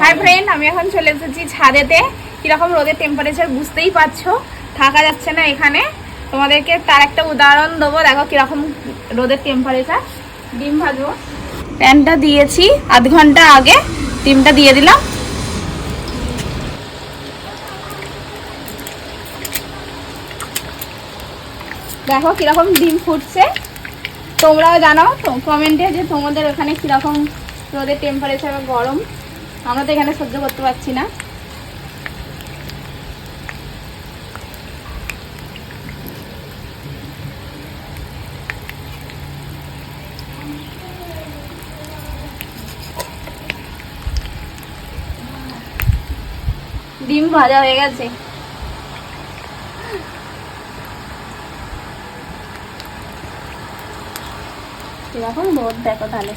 Hi friend আমি এখন চলে এসেছি ছাদেতে। কীরকম রোদের টেম্পারেচার বুঝতেই পারছ? থাকা যাচ্ছে না এখানে। তোমাদেরকে তার একটা উদাহরণ দেবো। দেখো কীরকম রোদের টেম্পারেচার ডিম ভাজবো। প্যানটা দিয়েছি আধ ঘণ্টা আগে। ডিমটা দিয়ে দিলাম। দেখো কীরকম ডিম ফুটছে। তোমরাও জানাও তো কমেন্টে যে তোমাদের ওখানে কীরকম রোদের টেম্পারেচার গরম। আমরা তো এখানে সহ্য করতে পারছি না। ডিম ভাজা হয়ে গেছে। এরকম রোদ দেখো তাহলে।